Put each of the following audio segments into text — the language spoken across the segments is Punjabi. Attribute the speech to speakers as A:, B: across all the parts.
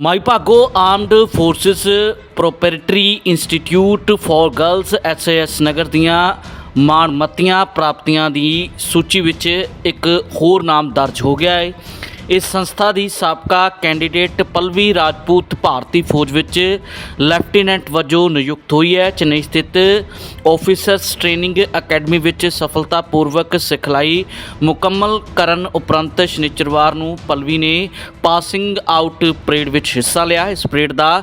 A: Mai Bhago, armed forces, preparatory institute for girls SS Nagar ਦੀਆਂ ਮਾਣਮੱਤੀਆਂ ਪ੍ਰਾਪਤੀਆਂ ਦੀ ਸੂਚੀ ਵਿੱਚ ਇੱਕ ਹੋਰ ਨਾਮ ਦਰਜ ਹੋ ਗਿਆ ਹੈ। ਇਸ ਸੰਸਥਾ ਦੀ ਸਾਬਕਾ ਕੈਂਡੀਡੇਟ ਪਲਵੀ ਰਾਜਪੂਤ ਭਾਰਤੀ ਫੌਜ ਵਿੱਚ ਲੈਫਟੀਨੈਂਟ ਵਜੋਂ ਨਿਯੁਕਤ ਹੋਈ ਹੈ। ਚੇਨਈ ਸਥਿਤ ਆਫੀਸਰਸ ਟ੍ਰੇਨਿੰਗ ਅਕੈਡਮੀ ਵਿੱਚ ਸਫਲਤਾਪੂਰਵਕ ਸਿਖਲਾਈ ਮੁਕੰਮਲ ਕਰਨ ਉਪਰੰਤ ਸ਼ਨੀਚਰਵਾਰ ਨੂੰ ਪਲਵੀ ਨੇ ਪਾਸਿੰਗ ਆਊਟ ਪਰੇਡ ਵਿੱਚ ਹਿੱਸਾ ਲਿਆ। ਇਸ ਪਰੇਡ ਦਾ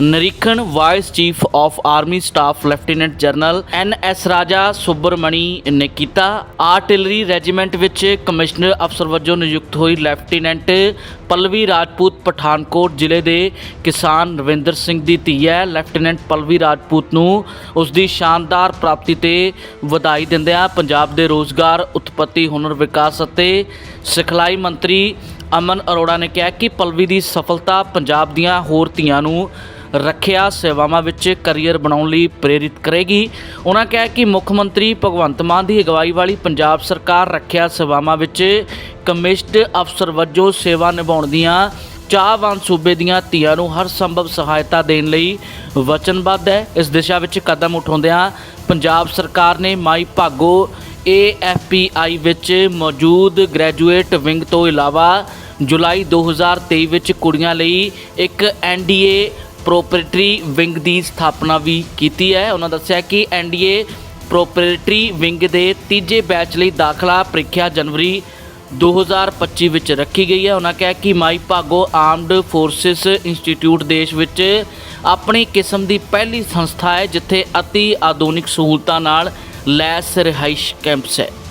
A: ਨਿਰੀਖਣ vice chief of army staff lieutenant general N S Raja Subramani ਨੇ ਕੀਤਾ। ਆਰਟਿਲਰੀ ਰੈਜੀਮੈਂਟ ਵਿੱਚ ਕਮਿਸ਼ਨਰ ਅਫਸਰ ਵਜੋਂ ਨਿਯੁਕਤ ਹੋਈ ਲੈਫਟੀਨੈਂਟ ਪਲਵੀ ਰਾਜਪੂਤ ਪਠਾਨਕੋਟ ਜ਼ਿਲ੍ਹੇ ਦੇ ਕਿਸਾਨ ਰਵਿੰਦਰ ਸਿੰਘ ਦੀ ਧੀ ਹੈ। ਲੈਫਟੀਨੈਂਟ ਪਲਵੀ ਰਾਜਪੂਤ ਨੂੰ ਉਸ ਦੀ ਸ਼ਾਨਦਾਰ ਪ੍ਰਾਪਤੀ ਤੇ ਵਧਾਈ ਦਿੰਦਿਆਂ ਪੰਜਾਬ ਦੇ ਰੋਜ਼ਗਾਰ, ਉਤਪਤੀ, ਹੁਨਰ ਵਿਕਾਸ ਅਤੇ ਸਿਖਲਾਈ ਮੰਤਰੀ ਅਮਨ ਅਰੋੜਾ ਨੇ ਕਿਹਾ ਕਿ ਪਲਵੀ ਦੀ ਸਫਲਤਾ ਪੰਜਾਬ ਦੀਆਂ ਹੋਰ ਧੀਆਂ ਨੂੰ ਰੱਖਿਆ ਸੇਵਾਵਾਂ ਵਿੱਚ ਕੈਰੀਅਰ ਬਣਾਉਣ ਲਈ ਪ੍ਰੇਰਿਤ ਕਰੇਗੀ। ਉਹਨਾਂ ਕਿਹਾ ਕਿ ਮੁੱਖ ਮੰਤਰੀ ਭਗਵੰਤ ਮਾਨ ਦੀ ਅਗਵਾਈ ਵਾਲੀ ਪੰਜਾਬ ਸਰਕਾਰ ਰੱਖਿਆ ਸੇਵਾਵਾਂ ਵਿੱਚ ਕਮਿਸ਼ਨਡ ਅਫਸਰ ਵਜੋਂ ਸੇਵਾ ਨਿਭਾਉਣ ਦੀਆਂ ਚਾਹਵਾਨ ਸੂਬੇ ਦੀਆਂ ਧੀਆਂ ਨੂੰ ਹਰ ਸੰਭਵ ਸਹਾਇਤਾ ਦੇਣ ਲਈ ਵਚਨਬੱਧ ਹੈ। ਇਸ ਦਿਸ਼ਾ ਵਿੱਚ ਕਦਮ ਉਠਾਉਂਦਿਆਂ ਪੰਜਾਬ ਸਰਕਾਰ ਨੇ ਮਾਈ ਭਾਗੋ AFPI ਵਿੱਚ ਮੌਜੂਦ ਗ੍ਰੈਜੂਏਟ ਵਿੰਗ ਤੋਂ ਇਲਾਵਾ ਜੁਲਾਈ 2023 ਵਿੱਚ ਕੁੜੀਆਂ ਲਈ ਇੱਕ NDA ਪ੍ਰੋਪਰੇਟਰੀ ਵਿੰਗ ਦੀ ਸਥਾਪਨਾ ਵੀ ਕੀਤੀ ਹੈ। ਉਹਨਾਂ ਦੱਸਿਆ ਕਿ NDA ਪ੍ਰੋਪਰੇਟਰੀ ਵਿੰਗ ਦੇ ਤੀਜੇ ਬੈਚ ਲਈ ਦਾਖਲਾ ਪ੍ਰੀਖਿਆ ਜਨਵਰੀ 2025 ਵਿੱਚ ਰੱਖੀ ਗਈ ਹੈ। ਉਹਨਾਂ ਕਿਹਾ ਕਿ Mai Bhago armed forces institute ਦੇਸ਼ ਵਿੱਚ ਆਪਣੀ ਕਿਸਮ ਦੀ ਪਹਿਲੀ ਸੰਸਥਾ ਹੈ, ਜਿੱਥੇ ਅਤੀ ਆਧੁਨਿਕ ਸਹੂਲਤਾਂ ਨਾਲ ਲੈਸ ਰਿਹਾਇਸ਼ ਕੈਂਪਸ ਹੈ।